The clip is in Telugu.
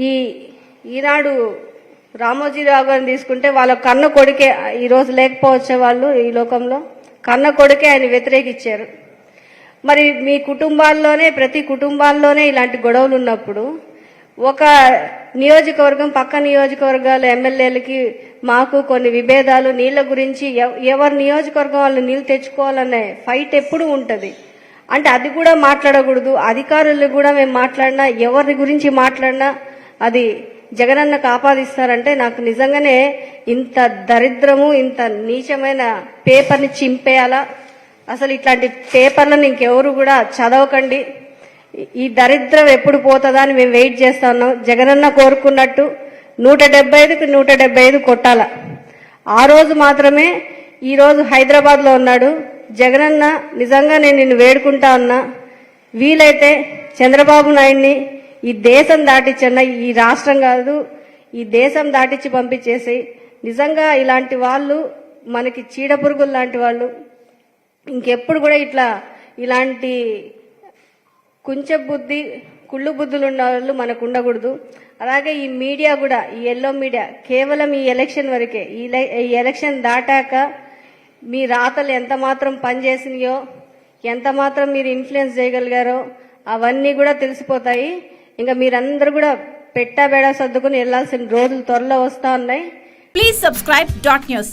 ఈ ఈనాడు రామోజీరావు గారిని తీసుకుంటే వాళ్ళ కన్న కొడుకే ఈరోజు లేకపోవచ్చే వాళ్ళు ఈ లోకంలో కన్న కొడుకే ఆయన వ్యతిరేకించారు మరి మీ కుటుంబాల్లోనే ప్రతి కుటుంబాల్లోనే ఇలాంటి గొడవలు ఉన్నప్పుడు ఒక నియోజకవర్గం పక్క నియోజకవర్గాల ఎమ్మెల్యేలకి మాకు కొన్ని విభేదాలు నీళ్ళ గురించి ఎవరి నియోజకవర్గం వాళ్ళు నీళ్ళు తెచ్చుకోవాలనే ఫైట్ ఎప్పుడు ఉంటుంది. అంటే అది కూడా మాట్లాడకూడదు అధికారులు కూడా మేము మాట్లాడినా ఎవరి గురించి మాట్లాడినా అది జగనన్న కాపాదిస్తారంటే నాకు నిజంగానే ఇంత దరిద్రము ఇంత నీచమైన పేపర్ని చింపేయాలా? అసలు ఇట్లాంటి పేపర్లను ఇంకెవరు కూడా చదవకండి. ఈ- దరిద్రం ఎప్పుడు పోతుందా అని మేము వెయిట్ చేస్తా ఉన్నాం. జగనన్న కోరుకున్నట్టు నూట డెబ్బై ఐదుకి నూట డెబ్బై ఐదు కొట్టాల? ఆ రోజు మాత్రమే ఈరోజు హైదరాబాద్లో ఉన్నాడు. జగనన్న నిజంగా నేను నిన్ను వేడుకుంటా ఉన్నా. వీలైతే చంద్రబాబు నాయుడిని ఈ దేశం దాటిచ్చన్న ఈ రాష్ట్రం కాదు ఈ దేశం దాటించి పంపించేసి నిజంగా ఇలాంటి వాళ్ళు మనకి చీడపురుగులు లాంటి వాళ్ళు ఇంకెప్పుడు కూడా ఇట్లా ఇలాంటి కుంచె బుద్ధి కుళ్ళు బుద్ధులు ఉన్న వాళ్ళు మనకు ఉండకూడదు. అలాగే ఈ మీడియా కూడా ఈ ఎల్లో మీడియా కేవలం ఈ ఎలక్షన్ వరకే ఈ ఈ ఎలక్షన్ దాటాక మీ రాతలు ఎంత మాత్రం పనిచేసినాయో ఎంత మాత్రం మీరు ఇన్ఫ్లుయెన్స్ చేయగలిగారో అవన్నీ కూడా తెలిసిపోతాయి. ఇంకా మీరందరూ కూడా పెట్టా బేడా సర్దుకుని వెళ్ళాల్సిన రోజులు త్వరలో వస్తా ఉన్నాయి. Please subscribe dot news